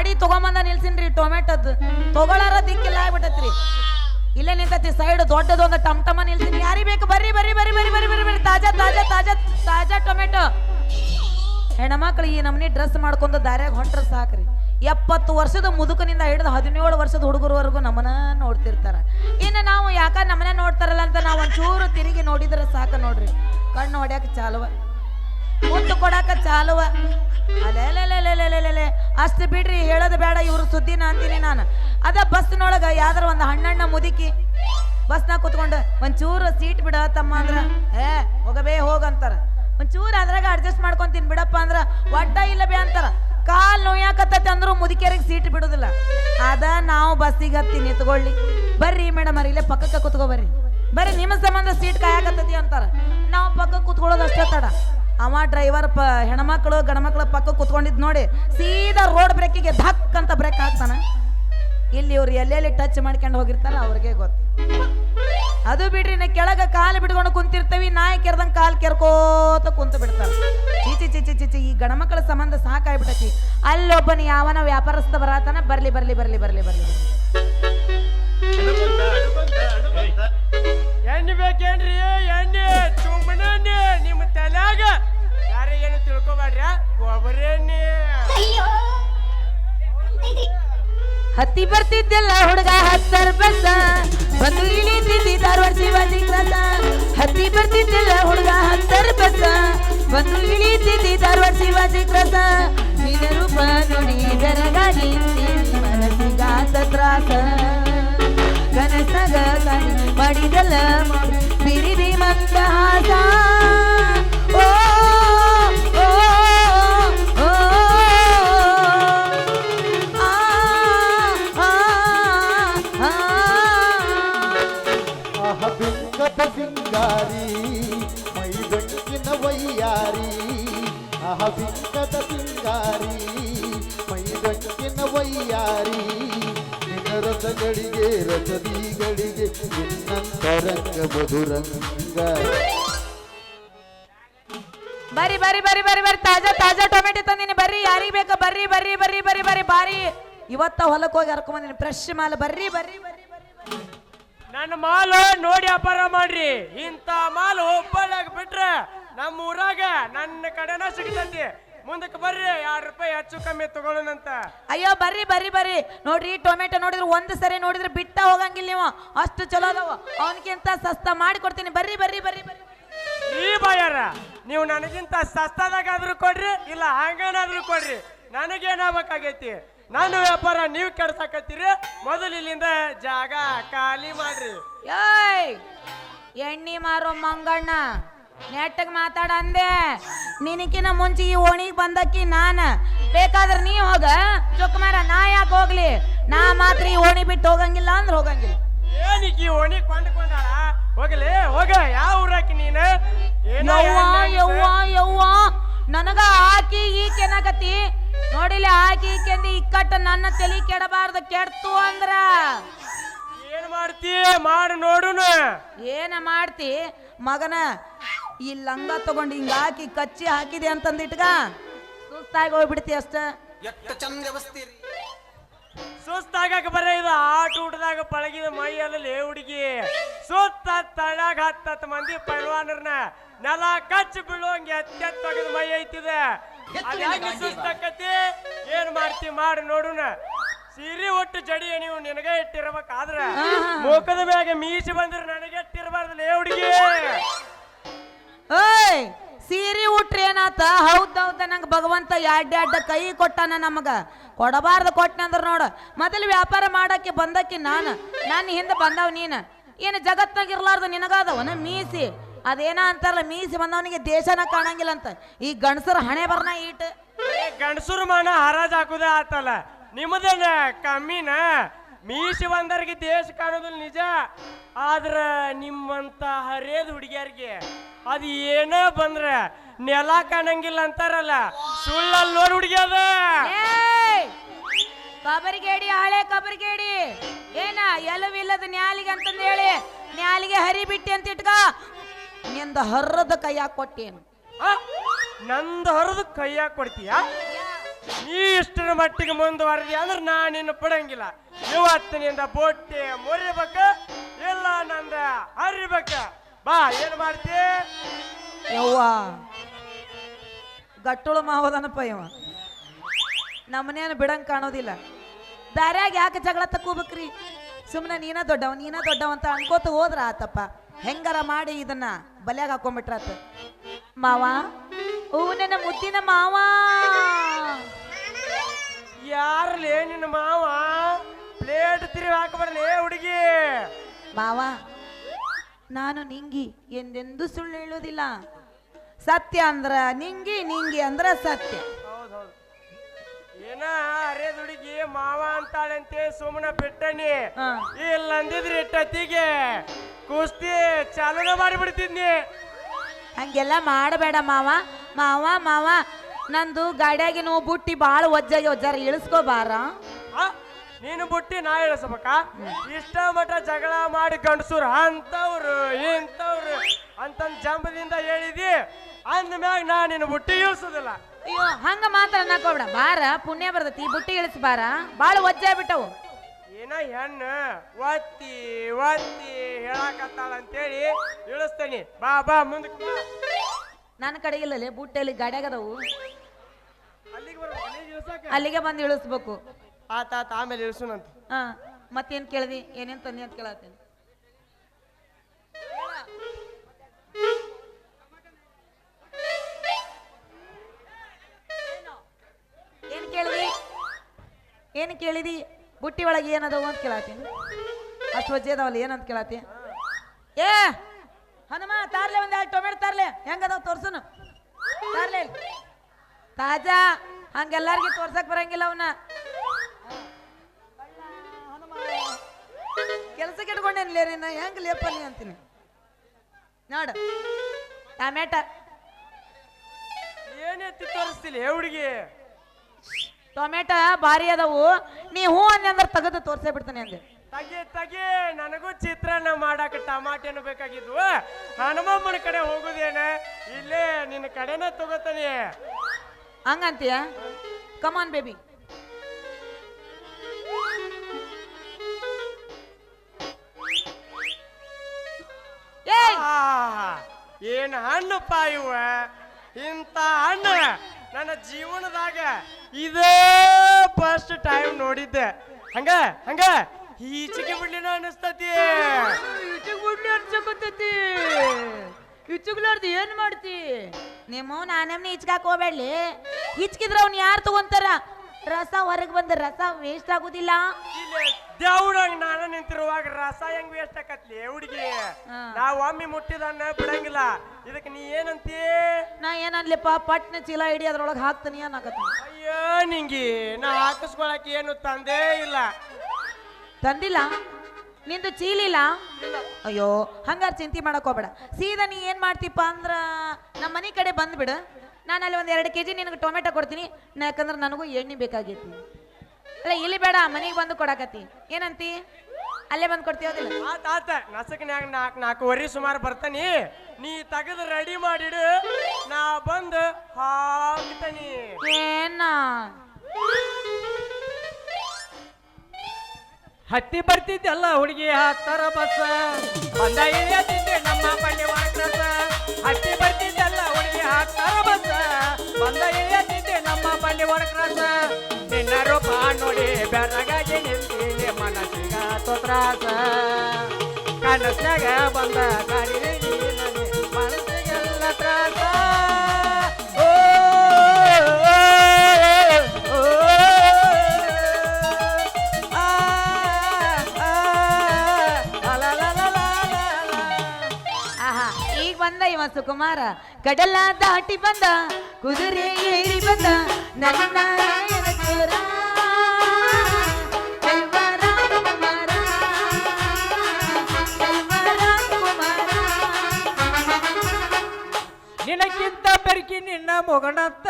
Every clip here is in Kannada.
ಗಾಡಿ ತಗೊಂಬಂದ ನಿಲ್ಸಿನ್ರಿ ಟೊಮೆಟೊದ್ ತಗೊಳಾರ ದಿಕ್ಕಿಲ್ಲ ಆಗ್ಬಿಟ್ಟತ್ರಿ ಇಲ್ಲೇ ನಿಂತತಿ ಸೈಡ್ ದೊಡ್ಡದೊಂದು ಟಮ್ ಟಮ ನಿಲ್ಸಿನಿ. ಯಾರಿ ಬೇಕು ಬರ್ರಿ ಬರ್ರಿ ಬರ್ರಿ ಬರ್ರಿ ಬರ್ರಿ ಬರ್ರಿ ತಾಜಾ ತಾಜಾ ತಾಜಾ ತಾಜಾ ಟೊಮೆಟೊ ಹೆಣ್ಮಕ್ಳು ಈ ನಮ್ನಿ ಡ್ರೆಸ್ ಮಾಡ್ಕೊಂಡು ದಾರ್ಯಾಗ ಹೊಂಟ್ರ ಸಾಕ್ರಿ. ಎಪ್ಪತ್ತು ವರ್ಷದ ಮುದುಕನಿಂದ ಹಿಡಿದು ಹದಿನೇಳು ವರ್ಷದ ಹುಡುಗರವರೆಗೂ ನಮ್ಮನ ನೋಡ್ತಿರ್ತಾರ. ಇನ್ನು ನಾವು ಯಾಕ ನಮ್ಮನೆ ನೋಡ್ತಾರಲ್ಲ ಅಂತ ನಾವು ಒಂಚೂರು ತಿರುಗಿ ನೋಡಿದ್ರೆ ಸಾಕು ನೋಡ್ರಿ. ಕಣ್ಣು ಹೊಡ್ಯಾಕ ಚಾಲುವ. ಮುತ್ತು ಕೊಡಾಕ ಚಾಲುವ. ಅಲೆಲೆಲೆಲೆಲೆಲೆಲೆ. ಅಷ್ಟು ಬಿಡ್ರಿ, ಹೇಳೋದು ಬೇಡ, ಇವ್ರ ಸುದ್ದಿನ ಅಂತೀನಿ ನಾನು. ಅದ ಬಸ್ನೊಳಗೆ ಯಾವ್ದಾರ ಒಂದು ಹಣ್ಣಣ್ಣ ಮುದುಕಿ ಬಸ್ನಾಗ ಕುತ್ಕೊಂಡು, ಒಂಚೂರು ಸೀಟ್ ಬಿಡ ತಮ್ಮ ಅಂದ್ರ. ಏ, ಹೋಗಬೇ ಹೋಗಂತಾರ ಒಂಚೂರು ಅದ್ರಾಗ ಅಡ್ಜಸ್ಟ್ ಮಾಡ್ಕೊಂತೀನಿ ಬಿಡಪ್ಪ ಅಂದ್ರ, ಒಡ್ಡ ಇಲ್ಲ ಬೇ ಅಂತಾರ. ಕಾಲ್ ನೋಯಾಕತ್ತೈತಿ ಅಂದ್ರು ಮುದುಕಿಯರಿಗೆ ಸೀಟ್ ಬಿಡುದಿಲ್ಲ. ಅದ ನಾವು ಬಸ್ಸಿಗೆ ಹತ್ತೀನಿ ಎತ್ಕೊಳ್ಳಿ ಬರ್ರಿ ಮೇಡಮ್ ಅವ್ರ, ಇಲ್ಲೇ ಪಕ್ಕಕ್ಕೆ ಕುತ್ಕೋ ಬರ್ರಿ. ಬರ್ರಿ, ನಿಮ್ಮ ಸಂಬಂಧ ಸೀಟ್ ಕಾಯಕತ್ತತಿ ಅಂತಾರ. ನಾವು ಪಕ್ಕಕ್ಕೆ ಕುತ್ಕೊಳ್ಳೋದು ಅಷ್ಟೇ ತಡ. ಅವ ಡ್ರೈವರ್ ಪ, ಹೆಣ್ಮಕ್ಳು ಗಣಮಕ್ಳು ಪಕ್ಕ ಕುತ್ಕೊಂಡಿದ್ ನೋಡಿ ಸೀದಾ ರೋಡ್ ಬ್ರೇಕಿಗೆ ಧಕ್ ಅಂತ ಬ್ರೇಕ್ ಹಾಕ್ತಾನ. ಇಲ್ಲಿ ಇವ್ರು ಎಲ್ಲೆಲ್ಲಿ ಟಚ್ ಮಾಡ್ಕೊಂಡು ಹೋಗಿರ್ತಾರ ಅವ್ರಿಗೆ ಗೊತ್ತು. ಅದು ಬಿಡ್ರಿ ನಾ ಕೆಳಗ ಕಾಲು ಬಿಡ್ಕೊಂಡು ಕುಂತಿರ್ತೇವಿ, ನಾಯಿ ಕೆರ್ದಂಗ್ ಕಾಲು ಕೆರ್ಕೋತ ಕುಂತು ಬಿಡ್ತಾರ ಚೀಚಿ ಚಿಚಿ ಚಿಚಿ ಈ ಗಣಮಕ್ಕಳ ಸಂಬಂಧ ಸಾಕಾಗ್ಬಿಟ್ಟತಿ ಅಲ್ಲೊಬ್ಬನ ಯಾವನ ವ್ಯಾಪಾರಸ್ಥ ಬರತಾನ ಬರ್ಲಿ ಬರ್ಲಿ ಬರ್ಲಿ ಬರ್ಲಿ ಬರ್ಲಿ. ಏನು ತಿಳ್ಕೊಬೇಡ್ರಿ ಒಬ್ಬರೇನಿ ಹತ್ತಿ ಬರ್ತಿದ್ದೆಲ್ಲ ಹುಡುಗ ಹತ್ತರ ಬಸ ಬಂದು ಇಳಿತಿದ್ದಿ ಧಾರವಾಡ ಶಿವಾಜಿ ಕ್ರಾಸ ಹತ್ತಿ ಬರ್ತಿದ್ದೆಲ್ಲ ಹುಡುಗ ಹತ್ತರ ಬಸ ಬಂದು ಇಳಿತಿದ್ದಿ ಧಾರವಾಡ ಶಿವಾಜಿ ಕ್ರಾಸ ನಿನ ರೂಪ ನೋಡಿ ಬೆರಗ ನಿಂತೀನಿ ಮನಸ್ಸಿಗಾತ ತ್ರಾಸ ಕನಸಗ ಕಾಣಿ ಮಾಡಿದಲ್ಲ ಬಿರಿದಿ ಮಂದಹಾಸ ಬಿಂಕದ ಸಿಂಗಾರಿ ಬೆಂಕಿನ ವೈಯಾರಿ ಆಹ ಬಿಂಕದ ಸಿಂಗಾರಿ ಮೈದಂಕಿನ ವಯ್ಯಾರಿ ನಿನ್ನ ರಸಗಳಿಗೆ ರಸದಿಗಳಿಗೆ ನಿನ್ನಂತರಂಗ ಮಧುರಂಗ. ಬರಿ ಬರಿ ಬರಿ ಬರಿ ಬರಿ ತಾಜಾ ತಾಜಾ ಟೊಮೆಟೊ ತಂದಿನಿ. ಬರ್ರಿ, ಯಾರಿಗೆ ಬೇಕು? ಬರ್ರಿ ಬರ್ರಿ ಬರ್ರಿ ಬರ್ರಿ ಬರ್ರಿ, ಬಾರಿ. ಇವತ್ತ ಹೊಲಕ್ಕೆ ಹೋಗಿ ಹರ್ಕೊಂಬಂದಿನಿ ಫ್ರೆಶ್ ಮಾಲ್. ಬರ್ರಿ ಬರ್ರಿ. ನನ್ನ ಮಾಲು ನೋಡಿ ವ್ಯಾಪಾರ ಮಾಡ್ರಿ. ಇಂಥ ಮಾಲು ಹುಬ್ಬಳ್ಳಿಯಾಗ ಬಿಟ್ರೆ ನಮ್ಮ ಊರಾಗ ನನ್ನ ಕಡೆನ ಸಿಗ್ತೈತಿ. ಮುಂದಕ್ಕೆ ಬರ್ರಿ ಎರಡು ರೂಪಾಯಿ ಹೆಚ್ಚು ಕಮ್ಮಿ ತಗೊಳ್ಳೋಣಂತ ಅಯ್ಯೋ ಬರ್ರಿ ಬರ್ರಿ ಬರ್ರಿ. ನೋಡ್ರಿ ಟೊಮೆಟೊ ನೋಡಿದ್ರೆ ಒಂದು ಸರಿ ನೋಡಿದ್ರೆ ಬಿಟ್ಟ ಹೋಗಂಗಿಲ್ಲ ನೀವು. ಅಷ್ಟು ಚಲೋ ಅದಾವ. ಅವನಕ್ಕಿಂತ ಸಸ್ತಾ ಮಾಡಿ ಕೊಡ್ತೀನಿ ಬರ್ರಿ ಬರ್ರಿ ಬರ್ರಿ ಬರ್ರಿ. ಈ ಬಾಯಾರ ನೀವು ನನಗಿಂತ ಸಸ್ತಾದಾಗಾದ್ರೂ ಕೊಡ್ರಿ ಇಲ್ಲ ಹಂಗನಾದ್ರೂ ಕೊಡ್ರಿ. ನನಗೇನಾಗಬೇಕಾಗೈತಿ? ನನ್ನ ವ್ಯಾಪಾರ ನೀವು ಕೆಡ್ಸಾಕತ್ತೀರಿ. ಮೊದಲು ಇಲ್ಲಿಂದ ಜಾಗ ಖಾಲಿ ಮಾಡ್ರಿ. ಏಯ್ ಎಣ್ಣಿ ಮಾರೋ ಮಂಗಣ್ಣ ನೆಟ್ಟಗ್ ಮಾತಾಡ ಅಂದೆ. ನಿನಕಿನ ಮುಂಚೆ ಈ ಓಣಿಗೆ ಬಂದಕ್ಕಿ ನಾನ. ಬೇಕಾದ್ರೆ ನೀ ಹೋಗ. ಚೊಕ್ಕಮಾರ ನಾ ಯಾಕೆ ಹೋಗ್ಲಿ? ನಾ ಮಾತ್ರ ಈ ಓಣಿ ಬಿಟ್ಟು ಹೋಗಂಗಿಲ್ಲ ಅಂದ್ರೆ ಹೋಗಂಗಿಲ್ಲ. ಏನಕ್ಕೆ ಈ ಓಣಿ ಕೊಂಡ್ಕೊಂಡಾಳ? ಹೋಗಲಿ ಹೋಗ. ಯಾವ ಊರಾಕಿ ನೀನು? ಏನೋ ಯವ್ವ ಹೆಣ್ಣಾಗಿಸ? ಯವ್ವ ಯವ್ವ. ನನಗ ಆಕಿ ಈಕೆ ಏನಾಗತಿ ನೋಡಿಲ್ಲ ಆಕಿ ಕೆಂದಿ ಇಕ್ಕಟ್ಟ ನನ್ನ ತಲೆ ಕೆಡಬಾರ್ದು ಕೆಡ್ತು ಅಂದ್ರ. ಏನ್ ಮಾಡ್ತಿ? ಮಾಡಿ ನೋಡುನು. ಏನ ಮಾಡ್ತಿ? ಮಗನ ಈ ಲಂಗ ತಗೊಂಡು ಹಿಂಗ ಹಾಕಿ ಕಚ್ಚಿ ಹಾಕಿದೆ ಅಂತಂದಿಟ್ಗ? ಸುಸ್ತಾಗಿ ಹೋಗ್ಬಿಡ್ತಿ ಅಷ್ಟ. ಸುಸ್ತಾಗಕ ಬರೇ ಇದು ಆಟ ಊಟದಾಗ ಪಳಗಿದ ಮೈ ಅಲ್ಲೇ ಹುಡುಗಿ. ಸುತ್ತ ತಳಗ ಹತ್ತತ್ತು ಮಂದಿ ಪೈಲ್ವಾನರ್ನ. ನೆಲ ಕಚ್ಚಿ ಬೀಳುವಂಗೆ ಎತ್ತೆತ್ ತೆಗೆದ ಮೈ ಐತಿದೆ. ಸುಸ್ತಾಕತಿ ಏನ್ ಮಾಡ್ತಿ ಮಾಡಿ ನೋಡುನ. ಸೀರೆ ಒಟ್ಟು ಜಡಿ ನೀವು ನಿನಗೆ ಇಟ್ಟಿರ್ಬೇಕಾದ್ರ ಮುಖದ ಮ್ಯಾಗ ಮೀಸಿ ಬಂದ್ರೆ ನನಗೆ ಇಟ್ಟಿರಬಾರ್ದಲ್ಲ ಹುಡುಗಿ? ಏಯ್ ಸೀರೆ ಉಟ್ರಿ ಏನಾತ? ಹೌದ್ ಹೌದ ನಂಗೆ ಭಗವಂತ ಎಡ್ಡ ಎಡ್ಡ ಕೈ ಕೊಟ್ಟಾನ ನಮಗ. ಕೊಡಬಾರ್ದು ಕೊಟ್ಟನಂದ್ರ ಅಂದ್ರೆ ನೋಡ. ಮೊದಲು ವ್ಯಾಪಾರ ಮಾಡಕ್ಕೆ ಬಂದಕ್ಕೆ ನಾನು. ನನ್ನ ಹಿಂದೆ ಬಂದವ್ ನೀನು. ಏನು ಜಗತ್ತಾಗಿರ್ಲಾರ್ದು ನಿನಗಾದವನ? ಮೀಸಿ. ಅದೇನ ಅಂತಾರಲ್ಲ ಮೀಸಿ ಬಂದವನಿಗೆ ದೇಶನ ಕಾಣಂಗಿಲ್ಲ ಅಂತ. ಈ ಗಂಡಸರ ಹಣೆ ಬರ್ನ ಈಟ್. ಗಂಡಸರು ಮನ ಹರಾಜ್ ಹಾಕುದ ಆತಲ್ಲ. ನಿಮ್ಮದೇನ ಕಮ್ಮಿನ? ಮೀಸಿ ಬಂದರಿಗೆ ದೇಶ ಕಾಣೋದಿಲ್ಲ ನಿಜ. ಆದ್ರ ನಿಮ್ಮಂತ ಹರೇದ್ ಹುಡುಗಿಯರಿಗೆ ಅದು ಏನೇ ಬಂದ್ರ ನೆಲ ಕಾಣಂಗಿಲ್ಲ ಅಂತಾರಲ್ಲ. ಸುಳ್ಳಲ್ಲಿ ನೋಡಿ ಹುಡುಗಿ ಅದ! ಕಬರಿಗೇಡಿ ಹಳೆ ಕಬರಿಗೇಡಿ. ಏನ ಎಲ್ಲವಿಲ್ಲದ ನ್ಯಾಲಿಗೆ ಅಂತಂದು ಹೇಳಿ ನ್ಯಾಲಿಗೆ ಹರಿ ಬಿಟ್ಟಿ ಅಂತ ಇಟ್ಕ. ನಿಂದ ಹರ್ರದ ಕೈಯಾಗ ಕೊಟ್ಟೇನು? ನಂದು ಹರಿದು ಕೈಯಾಗ ಕೊಡ್ತೀಯ? ನೀ ಇಷ್ಟರ ಮಟ್ಟಿಗೆ ಮುಂದುವರೆದಿ ಅಂದ್ರೆ ನಾನು ನಿನ್ನ ಬಿಡಂಗಿಲ್ಲ ಇವತ್ತಿನಿಂದ ಬೊಟ್ಟೆ ಮುರಿಬೇಕ ಇಲ್ಲ ನಂದ ಹರಿಬೇಕ. ಬಾ ಏನ್ ಮಾಡ್ತಿ? ಯವ್ವ ಗಟ್ಟುಳು ಮಾವದನಪ್ಪ ಇವ. ನಮ್ಮನೇನು ಬಿಡಂಗ್ ಕಾಣೋದಿಲ್ಲ. ದಾರ್ಯಾಗ ಯಾಕೆ ಜಗಳ ತಕ್ಕೋಬೇಕ್ರಿ? ಸುಮ್ಮನೆ ನೀನ ದೊಡ್ಡವ ನೀನ ದೊಡ್ಡವ ಅಂತ ಅನ್ಕೋತ ಹೋದ್ರ ಆತಪ್ಪ. ಹೆಂಗಾರ ಮಾಡಿ ಇದನ್ನ? ಬಲ್ಯಾಗ ಹಾಕೊಂಡ್ಬಿಟ್ರಾತ ಮಾವ? ಹೂ ನನ್ನ ಮುದ್ದಿನ ಮಾವ. ಯಾರ್ಲೇ ನಿನ್ನ ಮಾವ? ಪ್ಲೇಟ್ ತಿರುಗಿ ಹಾಕಬರ್ಲೇ ಹುಡುಗಿ. ಮಾವ ನಾನು ನಿಂಗಿ ಎಂದೆಂದೂ ಸುಳ್ಳು ಹೇಳೋದಿಲ್ಲ. ಸತ್ಯ ಅಂದ್ರ ನಿಂಗಿ ನಿಂಗಿ ಅಂದ್ರ ಸತ್ಯ. ಏನ ಅರೇ ಹುಡುಗಿ ಮಾವ ಅಂತಾಳಂತೆ ಸುಮ್ಮನ ಬಿಟ್ಟನಿ. ಇಲ್ಲ ಅಂದಿದ್ರಿ ಇಟ್ಟತ್ತಿಗೆ ಕುಸ್ತಿ ಚಾಲನ ಮಾಡಿಬಿಡ್ತಿದ್ನಿ. ಹಂಗೆಲ್ಲ ಮಾಡಬೇಡ ಮಾವ. ಮಾವ ಮಾವ ನಂದು ಗಾಡಿಯಾಗಿ ನಾವು ಬುಟ್ಟಿ ಬಾಳ ಒಜ್ಜಾಗಿ ಒಜ್ಜಾರ ಇಳಿಸ್ಕೋಬಾರ? ನೀನು ಬುಟ್ಟಿ ನಾ ಇಳಿಸ್ಬೇಕ? ಇಷ್ಟ ಮಠ ಜಗಳ ಮಾಡಿ ಗಂಡಸೂರು ಅಂತವ್ರು ಇಂಥವ್ರು ಅಂತಂದ್ ಜಂಬದಿಂದ ಹೇಳಿದಿ ಅಂದ ಮ್ಯಾಗ ನಾ ನಿನ್ನ ಬುಟ್ಟಿ ಇಳಿಸೋದಿಲ್ಲ. ಅಯ್ಯೋ ಹಂಗ ಮಾತ್ರ ಅನ್ನಕೋಬೇಡ ಬಾರ ಪುಣ್ಯ ಬರ್ತೈತಿ ಬುಟ್ಟಿ ಇಳಿಸ್ಬಾರ ಬಾಳ ಒಜ್ಜೆ ಬಿಟ್ಟವು ಏನ ಹೆಣ್ಣು ಒತ್ತಿ ಒತ್ತಿ ಹೇಳಾಕತ್ತಾಳ ಅಂತೇಳಿ ಇಳಿಸ್ತೇನಿ. ಬಾ ಬಾ ಮುಂದಕ್ಕೆ ಬಾ. ನನ್ನ ಕಡೆ ಇಲ್ಲಲೆ ಬುಟ್ಟೆಲಿ ಗಾಡ್ಯಾಗದವು ಅಲ್ಲಿಗೆ ಬರ್ಬೇಕು ಅಲ್ಲಿಗೆ ಅಲ್ಲಿಗೆ ಬಂದು ಇಳಿಸ್ಬೇಕು. ಆತ ಆತ ಆಮೇಲೆ ಇಳಿಸೋಣಂತ. ಹಾ ಮತ್ತೇನ್ ಕೇಳಿದಿ? ಏನೇನ್ ತಂದಿ ಅಂತ ಕೇಳತ್ತೇನೆ ಏನ್ ಕೇಳಿದಿ? ಬುಟ್ಟಿ ಒಳಗೆ ಏನದವು ಅಂತ ಕೇಳತ್ತೀನಿ ಅಷ್ಟು ವಜ್ಜೆ ಅದಾವಲ್ಲ ಏನಂತ ಕೇಳತ್ತಿ ಏ ಹನುಮ ತಾರ್ಲೆ ಒಂದು ಎರಡು ಟೊಮೆಟೊ ತಾರ್ಲೆ. ಹೆಂಗದಾವ ತೋರ್ಸನು? ತಾರ್ಲೆ. ತಾಜಾ ಹಂಗೆಲ್ಲಾರ್ಗಿ ತೋರ್ಸಕ್ ಬರಂಗಿಲ್ಲ ಅವನ್ನ ಕೆಲ್ಸಕ್ಕೆ ಇಟ್ಕೊಂಡೇನಿಲ್ಲ ರೀ ನಾ ಹೆಂಗ್ ಲೇಪಲ್ಲಿ ಅಂತೀನಿ? ನೋಡು. ಟೊಮೆಟ. ಏನೆತ್ತಿ ತೋರಿಸ್ತಿಲ್ಲ ಏ ಹುಡುಗಿ? ಟೊಮೆಟ ಭಾರಿ ಅದಾವು. ನೀ ಹೂ ಅನ್ಯಂದ್ರ ಅಂದ್ರೆ ತೆಗೆದು ತೋರ್ಸೇ ಬಿಡ್ತಾನೆ ಅಂದೆ. ತಗಿ ತಗಿ ನನಗೂ ಚಿತ್ರಾನ್ನ ಮಾಡಾಕ ಟಮಾಟೆನು ಬೇಕಾಗಿದ್ವು. ಹನುಮಮ್ಮನ ಕಡೆ ಹೋಗುದೇನ. ಇಲ್ಲೇ ನಿನ್ನ ಕಡೆನ ತಗೋತಾನೆ. ಹಂಗಂತೀಯ? ಕಮಾನ್ ಬೇಬಿ ಏನ್ ಹಣ್ಣು ಪಾಯುವ ಇಂತ ಹಣ್ಣು. ನನ್ನ ಜೀವನದಾಗ ಇದೇ ಫಸ್ಟ್ ಟೈಮ್ ನೋಡಿದ್ದೆ. ಹಂಗ? ಹಂಗ? ಈಚೆಗೆ ಬಿಡ್ಲಿನ ಅನಿಸ್ತತಿ. ಇಚುಗ್ ಬಿಡ್ಲಿ ಅನ್ಸಕತ್ತತಿ. ಇಚ್ಚುಗ್ಲಾರ್ದು ಏನ್ ಮಾಡ್ತಿ? ನಿಮ್ಮ ನಾನೇಮ್ನೆ ಹಿಚ್ಕಾಕ್ ಹೋಗ್ಬೇಡ್ಲಿ ಹಿಚ್ಕಿದ್ರ ಅವ್ನ ಯಾರು ತಗೊಂತಾರ? ರಸ ಹೊರಗೆ ಬಂದ ರಸ ವೇಸ್ಟ್ ಆಗುದಿಲ್ಲ. ದೇವ್ಡಂಗ್ ನಾನು ನಿಂತಿರುವಾಗ ರಸ ಹೆಂಗ್ ವೇಸ್ಟ್ ಆಕತ್ಲಿ ಹುಡುಗಿ. ನಾವ್ ಒಮ್ಮೆ ಮುಟ್ಟಿದನ್ನ ಬಿಡಂಗಿಲ್ಲ. ಇದಕ್ಕೆ ನೀ ಏನಂತೀ? ನಾ ಏನನ್ಲಿಪ್ಪ ಪಟ್ನ ಚೀಲ ಹಿಡಿ ಅದ್ರೊಳಗೆ ಹಾಕ್ತೀನಿ ಅನ್ನಕತ್ತ. ಅಯ್ಯೋ ನಿಂಗಿ ನಾ ಹಾಕಿಸ್ಕೊಳಕ್ ಏನು ತಂದೇ ಇಲ್ಲ. ತಂದಿಲ್ಲ? ನಿಂದು ಚೀಲಿಲ್ಲ? ಅಯ್ಯೋ ಹಂಗಾರ ಚಿಂತೆ ಮಾಡಕ್ ಹೋಗ್ಬೇಡ. ಸೀದಾ ನೀ ಏನ್ ಮಾಡ್ತೀಪ್ಪ ಅಂದ್ರ ನಮ್ಮ ಮನೆ ಕಡೆ ಬಂದ್ಬಿಡು. ನಾನು ಅಲ್ಲಿ ಒಂದು ಎರಡು ಕೆ ಜಿ ನಿನಗೆ ಟೊಮೆಟೊ ಕೊಡ್ತೀನಿ. ಯಾಕಂದ್ರೆ ನನಗೂ ಎಣ್ಣೆ ಬೇಕಾಗೈತಿ. ಅಲ್ಲ ಇಲ್ಲಿ ಬೇಡ ಮನೆಗೆ ಬಂದು ಕೊಡಕತ್ತಿ. ಏನಂತಿ? ಅಲ್ಲೇ ಬಂದು ಕೊಡ್ತೀವಿ ಆತ ಆತ. ನಸಕ್ನ್ಯಾಗ ನಾಲ್ಕು ನಾಲ್ಕುವರೆ ಸುಮಾರು ಬರ್ತಾನಿ. ನೀ ತೆಗೆದು ರೆಡಿ ಮಾಡಿಡು. ನಾ ಬಂದು ಹಾಕ್ತಾನಿ. ಏನ? ಹತ್ತಿ ಬರ್ತಿದ್ದಲ್ಲ ಹುಡುಗಿ ಹತ್ತರ ಬಸ್. ಬಂದ ಇಳಿಯತ್ತಿದ್ದೆ ನಮ್ಮ ಬಂಡಿವಾಳ ಕ್ರಾಸ ಹತ್ತಿ ಬರ್ತಿದ್ದಲ್ಲ ಹುಡುಗಿ ಹತ್ತರ ಬಸ್. ಬಂದ ಇಳಿಯತ್ತಿದ್ದೆ ನಮ್ಮ ಬಂಡಿ ಕ್ರಾಸ ನಿನ್ನ ರೂಪ ನೋಡಿ ಬೆರಗಾಗಿ ನಿಂತೀನಿ ಮನಸ್ಸಿಗ ತೊತ್ರಾಸ ಕನಸ್ನಾಗ ಬಂದ ನೀನನೆ ಮನಸ್ಸಿಗೆಲ್ಲ ತ್ರಾಸ ಈಗ ಬಂದ ಇವ ಸುಕುಮಾರ ಕಡಲ ದಾಟಿ ಬಂದ ಕುದುರೆ ಏರಿ ಬಂದ ನನ್ನ ರಾಮಕುಮಾರ. ನಿನಕ್ಕಿಂತ ಬೆರಕಿ ನಿನ್ನ ಮೊಗಣತ್ತ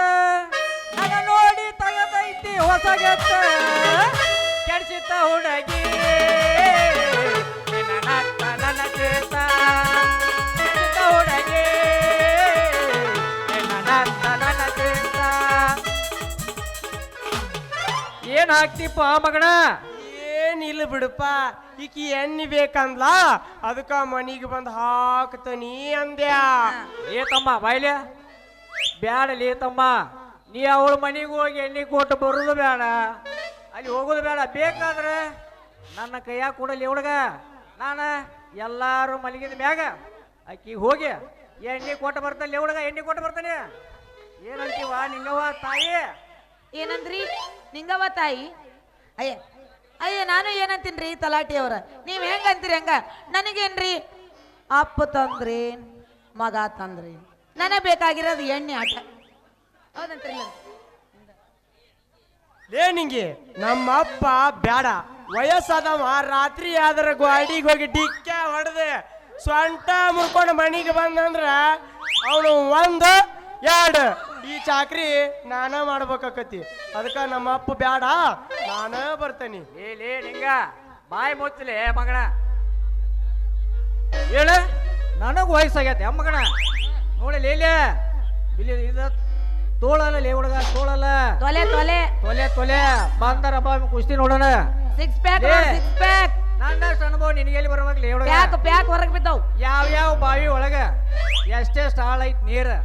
ನಗ ನೋಡಿ ತಗದೈತಿ ಹೊಸಗತ್ತ ಕೆಡಿಸಿತ ಹುಡುಗಿ ನಿನ್ನ ನನ್ನ ಚೇತ ಏನ್ ಹಾಕ್ತಿಪ್ಪ ಮಗಣ? ಏನಿಲ್ಲ ಬಿಡಪ್ಪ ಈಕಿ ಎಣ್ಣೆ ಬೇಕಂದ್ಲ ಅದಕ್ಕ ಮನಿಗೆ ಬಂದು ಹಾಕ್ತನಿ ಅಂದ್ಯಾ. ಏ ತಮ್ಮ ಬಾಯ್ಲೆ ಬ್ಯಾಡಲಿ ತಮ್ಮ. ನೀ ಅವಳ ಮನೆಗೆ ಹೋಗಿ ಎಣ್ಣೆ ಕೊಟ್ಟು ಬರೋದು ಬೇಡ ಅಲ್ಲಿ ಹೋಗೋದು ಬೇಡ ಬೇಕಾದ್ರೆ ನನ್ನ ಕೈಯಾಗ ಕೊಡಲಿ ಹುಡುಗ. ನಾನು ಎಲ್ಲಾರು ಮಲಗಿದ ಮ್ಯಾಗ ಅಕ್ಕಿ ಹೋಗಿ ಎಣ್ಣೆ ಕೊಟ್ಟು ಬರ್ತಾನೆ ಹುಡುಗ ಎಣ್ಣೆ ಕೊಟ್ಟು ಬರ್ತಾನೆ. ಏನಂತೀವ ನಿಂಗವ್ವ ತಾಯಿ? ಏನಂದ್ರಿ? ನಿಂಗವ ತಾಯಿ? ಅಯ್ಯ ಅಯ್ಯ, ನಾನು ಏನಂತೀನ್ರಿ ತಲಾಟಿ ಅವ್ರ? ನೀವ್ ಹೆಂಗ ಅಂತೀರಿ ಹಂಗ? ನನಗೇನ್ರಿ? ಅಪ್ಪ ತಂದ್ರೇನ್, ಮಗ ತಂದ್ರಿ ನನಗೆ ಬೇಕಾಗಿರೋದು ಎಣ್ಣೆ ಆಟ. ಹೌದಂತ್ರಿಲ್ಲ ಲೇ ನಿಂಗೆ ನಮ್ಮ ಅಪ್ಪ ಬ್ಯಾಡ. ವಯಸ್ಸಾದವ, ರಾತ್ರಿ ಆದ್ರ ಗಾಡಿಗೆ ಹೋಗಿ ಡಿಕ್ಕೆ ಹೊಡೆದೆ ಸ್ವಂಟ ಮುರ್ಕೊಂಡು ಮನೆಗೆ ಬಂದಂದ್ರ ಅವನು ಒಂದು, ಎರಡು ಈ ಚಾಕ್ರಿ ನಾನ ಮಾಡ್ಬೇಕಾಕತಿ. ಅದಕ್ಕ ನಮ್ಮ ಅಪ್ಪ ಬ್ಯಾಡ ನಾನ ಬರ್ತೇನಿ. ಲೇ ಲೇ ನಿಂಗ ಬಾಯಿ ಮುಚ್ಚಲೆ ಮಗಣ. ಹೇಳ ನನಗ ವಯಸ್ಸಾಗೈತೆ ಮಗಣ. ನೋಡಿ ಲೇಲೆ ಬಿಲಿ ಇದ ತೋಳಲ್ಲ ಲೇ ಹುಡುಗ ತೋಳಲ್ಲ. ತೊಲೆ ತೊಲೆ. ತೊಲೆ ತೊಲೆ. ಬಂದರ ಬಾ ಕುಸ್ತಿ ನೋಡೋಣ. ಸಿಕ್ಸ್ ಪ್ಯಾಕ್ ಸಿಕ್ಸ್ ಪ್ಯಾಕ್ ನನ್ನ ಅನುಭವ ನಿನಗೆ ಎಲ್ಲಿ ಬರ್ಬೇಕು ಲೇ ಹುಡುಗ ಪ್ಯಾಕ್ ಪ್ಯಾಕ್ ಹೊರಗ್ ಬಿದ್ದಾವ್. ಯಾವ ಯಾವ ಬಾವಿ ಒಳಗ ಎಷ್ಟೇ ಸ್ಟಾಲ್ ಐತಿ ನೀರು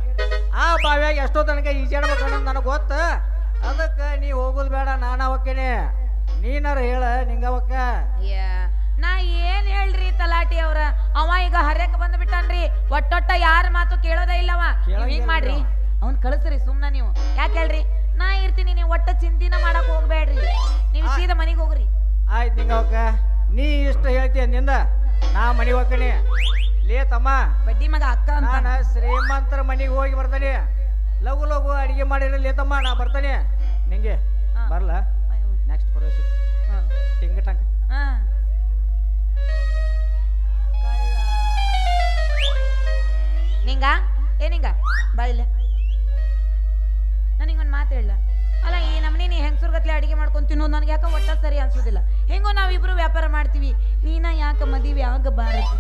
ಆ ಬಾವಿಯಾಗ ಎಷ್ಟೋ ತನಕ ಈಜಾಡ್ಬೇಕು ಅನ್ನೋದು ನನಗೆ ಗೊತ್ತ. ಅದಕ್ಕೆ ನೀ ಹೋಗೋದು ಬೇಡ ನಾನು ಹೋಗ್ತೇನೆ ನೀನಾರ ಹೇಳ ನಿಂಗವಕ್ಕ ನಾ ಏನ್ ಹೇಳ್ರಿ ತಲಾಟಿ ಅವ್ರ? ಅವ ಈಗ ಹರ್ಯಕ್ ಬಂದ್ ಬಿಟ್ಟಾನ್ರಿ. ಒಟ್ಟೊಟ್ಟ ಯಾರ ಮಾತು ಕೇಳೋದೇ ಇಲ್ಲವ. ಹಿಂಗ್ ಮಾಡ್ರಿ. ಅವ್ನ್ ಕಳಿಸ್ರಿ ಸುಮ್ನ ನೀವು. ಯಾಕೆ ಹೇಳ್ರಿ? ನಾ ಇರ್ತೀನಿ ನೀವು ಒಟ್ಟ ಚಿಂತಿನ ಮಾಡಕ್ ಹೋಗ್ಬೇಡ್ರಿ. ನೀವು ಸೀದಾ ಮನೆಗೆ ಹೋಗ್ರಿ. ಆಯ್ತು ನಿಂಗವಕ್ಕ ನೀ ಇಷ್ಟ ಹೇಳ್ತೀಯ ನಿಂದ ನಾ ಮನೆ ಹೋಗ್ತೀನಿ. ಲೇ ತಮ್ಮ ಬಡ್ಡಿ ಮಗ ಅಕ್ಕ ನಾನು ಶ್ರೀಮಂತರ ಮನೆಗೆ ಹೋಗಿ ಬರ್ತಾನೆ. ಲಘು ಲಘು ಅಡಿಗೆ ಮಾಡಿರಲಿ ಲೇ ತಮ್ಮ ನಾ ಬರ್ತಾನೆ. ನಿಂಗೆ. ಬರ್ಲ. ನೆಕ್ಸ್ಟ್ ಪ್ರವೇಶ. ಟಿಂಗ ಟಂಗ ಹಾ. ನಿಂಗ? ಏನಿಂಗ ಬಾ ನಾನು ನನಗೊಂದು ಮಾತು ಹೇಳ ಅಲ್ಲ ಈ ನಮ್ಮನೆ ನೀ ಹೆಂಗಸರ್ಗತ್ಲೆ ಅಡಿಗೆ ಮಾಡ್ಕೊಂಡು ತಿನ್ನೋದು ನನಗೆ ಯಾಕೆ ಒಟ್ಟ ಸರಿ ಅನ್ಸೋದಿಲ್ಲ. ಹೆಂಗೋ ನಾವಿಬ್ರು ವ್ಯಾಪಾರ ಮಾಡ್ತೀವಿ. ನೀನ ಯಾಕೆ ಮದುವೆ ಆಗಬಾರದು?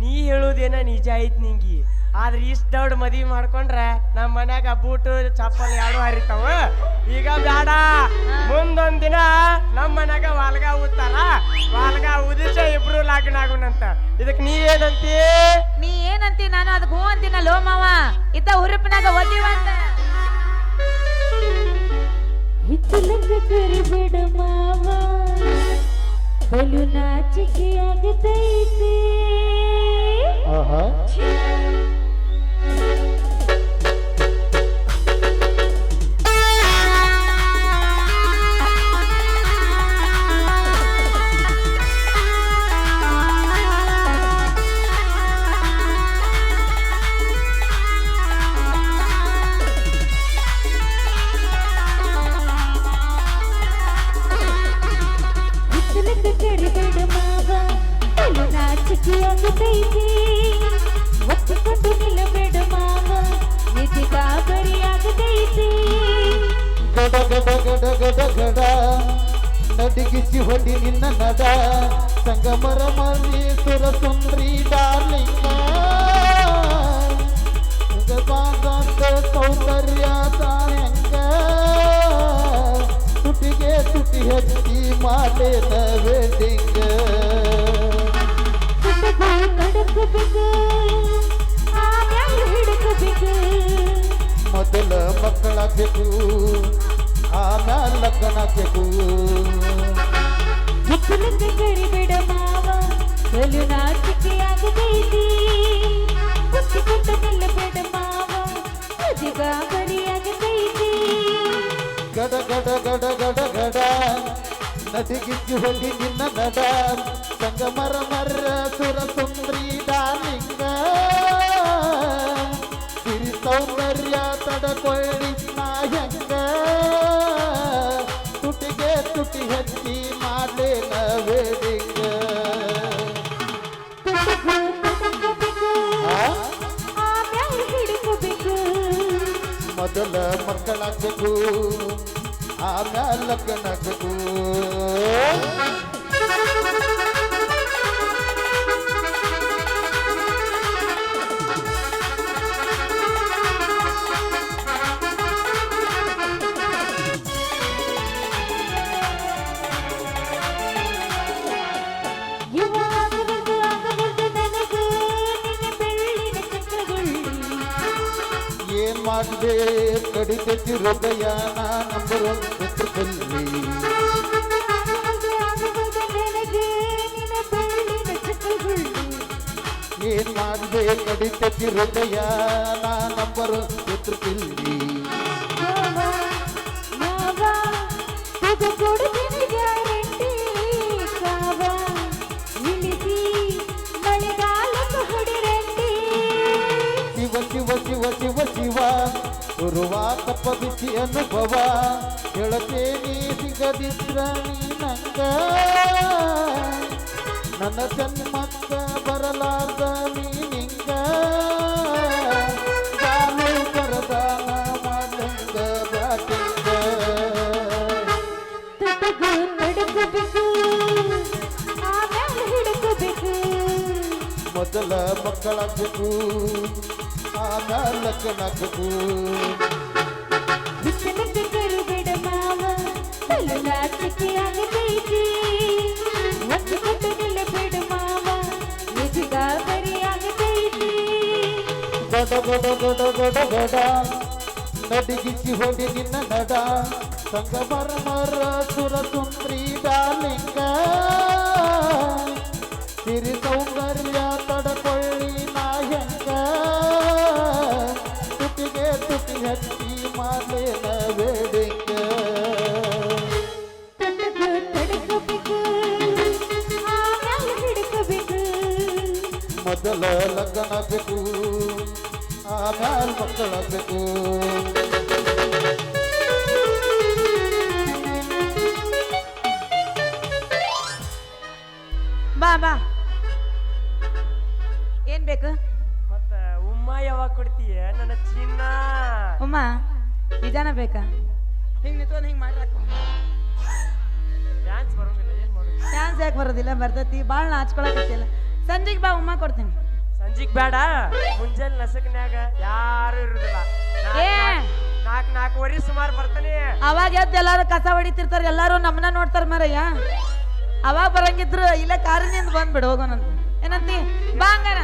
ನೀ ಹೇಳುದೇನ ನಿಜ ಐತ್ ನಿಂಗಿ. ಆದ್ರೆ ಇಷ್ಟ ದೊಡ್ಡ ಮದ್ವಿ ಮಾಡ್ಕೊಂಡ್ರೆ ನಮ್ಮ ಮನ್ಯಾಗ ಬೂಟು ಚಪ್ಪಲ್ ಎರಡು ಹರಿತಾವ. ಈಗ ಬ್ಯಾಡ. ಮುಂದೊಂದ್ ದಿನ ನಮ್ಮ ಮನ್ಯಾಗ ವಾಲ್ಗ ಊದ್ತಾರ. ವಾಲ್ಗ ಉದಿಸ ಇಬ್ರು ಲಗ್ನ ಆಗುನಂತ ಇದಕ್ ನೀ ಏನಂತಿ? ನೀ ಏನಂತಿ? ನಾನು ಅದಕ್ಕೆ ಹೂ ಅಂತೀನ ಲೋ ಮಾವ. ಇದ್ದ ಹುರುಪಿನಾಗ ಒದಿವಂತ ಕರಿಬೇಡ ಮಾವ. ಬಲು ನಾಚಿಕೆ ಆಗತೈತಿ ನಡಿಗಿಸಿ ಹೊಡಿ ನಿನ್ನ ನದ. ಸಂಗಮರ ಮಲ್ಲೇಶ್ವರ ಸುಂದ್ರಿ ಡಾರ್ಲಿಂಗ. ಸೌಂದರ್ಯ ತಾಯಂಗ ತುಟಿಗೆ ತುಟಿ ಹಚ್ಚಿ ಮಾಡೇನ ವೆಡ್ಡಿಂಗ್ ಮಕ್ಕಳ ಕಡಕಬೇಕು ಆಮ್ಯಾಲ ಲಗ್ನ ಮೊದಲ ಹಿತ್ತಲಕ್ಕ ಕರಿಬೇಡ ಮಾವ, ಬಲು ನಾಚಿಕೆ ಆಗತೈತಿ ಒತ್ತಿಕೊಂಡು ನಿಲ್ಲಬೇಡ ಮಾವ ಆಗತೈತಿ ಗಡ ಗಡ ಗಡ ಗಡ ಗಡ ನದಿಗಿಚ್ಚಿ ಹೊಡಿ ನಿನ್ನ ನಡ. ಸಂಗಮರ ಮರ ಸುರ ಸುಂದ್ರಿ ಡಾಲಿಂಗ ಸಿರಿ ಸೌಂದರ್ಯ ತಡಕೊಳ್ಳಿ ಮೊದಲ ಮಕ್ಕಳಾಗಬೇಕು ಆಮ್ಯಾಲ ಲಗ್ನಾಗಬೇಕು ಮಾಡಿದೆ ಕಡಿತೈತಿ ಹೃದಯ ನಂಬರ್ ಚಿಕ್ಕಗುಳ್ಳಿ ಏನ್ ಮಾಡಿದೆ ಕಡಿತೈತಿ ಹೃದಯ ನಂಬರು ಒನ್ ಬಿಸಿ ಅನುಭವ ಹೇಳತೇನಿ ಸಿಗದಿದ್ರ ನೀ ನಂಗ ನನ್ನ ಜನ್ಮಕ್ಕ ಬರಲಾರ್ದ ನೀ ನಿಂಗ ಬಾಳು ಬರದಾನ ಮಾಡಂಗ ಬ್ಯಾಟಿಂಗ ತುಟುಗು ನಡುಕಬೇಕು ಆಮೇಲೆ ಹಿಡುಕಬೇಕು. ಮೊದಲ ಮಕ್ಕಳಾಗಬೇಕು ಆಮೇಲೆ ಲಗ್ನಾಗಬೇಕು ಬಿತ್ತನಕ್ಕೆ ಕರುಬೇಡ ಮಾವ ಕಲ್ಲು ನಾಚಿಕೆ ಆಗತೈತಿ ಒಂದು ಕೊಟ್ಟು ನಿಲ್ಲಬೇಡ ಮಾವ ಎದುಗಾಬರಿ ಆಗತೈತಿ ಗಡ ಗಡ ಮಕ್ಕಳಾಗಬೇಕು ಬಾ ಬಾ. ಏನ್ ಬೇಕು? ಮತ್ತ ಉಮ್ಮ ಯಾವಾಗ ಕೊಡ್ತೀಯ? ನನ್ನ ಚಿನ್ನ. ಉಮ್ಮ ನಿಜಾನ ಬೇಕಾ? ಹಿಂಗ್ ನಿಂತ್ಕೊಂಡ್ ಹಿಂಗ್ ಮಾಡ್ರಾಕ ಡ್ಯಾನ್ಸ್ ಬರೋದಿಲ್ಲ ಏನ್ ಮಾಡೋದು? ಚಾನ್ಸ್ ಯಾಕೆ ಬರೋದಿಲ್ಲ? ಬರ್ತೈತಿ ಭಾಳ ನಾಚ್ಕೊಳಕತ್ತಿಲ್ಲ ಸಂಜೆಗೆ ಬಾ ಉಮ್ಮ ಕೊಡ್ತೀನಿ. ಸಂಜಿಗ್ ಬೇಡ. ಮುಂಜಾನೆ ನಸಕ್ನ್ಯಾಗ ಯಾರು ಇರುದಿಲ್ಲ. ಏ! ನಾಲ್ಕು ವರಿ ಸುಮಾರು ಬರ್ತಾನೆ. ಅವಾಗ ಎದ್ದು ಎಲ್ಲಾರು ಕಸ ಹೊಡಿತಿರ್ತಾರ ಎಲ್ಲಾರು ನಮ್ಮನ್ನ ನೋಡ್ತಾರ ಮರಯ್ಯ. ಅವಾಗ ಬರಂಗಿದ್ರು ಇಲ್ಲ ಕಾರಿನಿಂದ ಬಂದ್ಬಿಡು ಹೋಗೋಣಂತ. ಏನಂತಿ? ಬಾ ಹಂಗಾರ.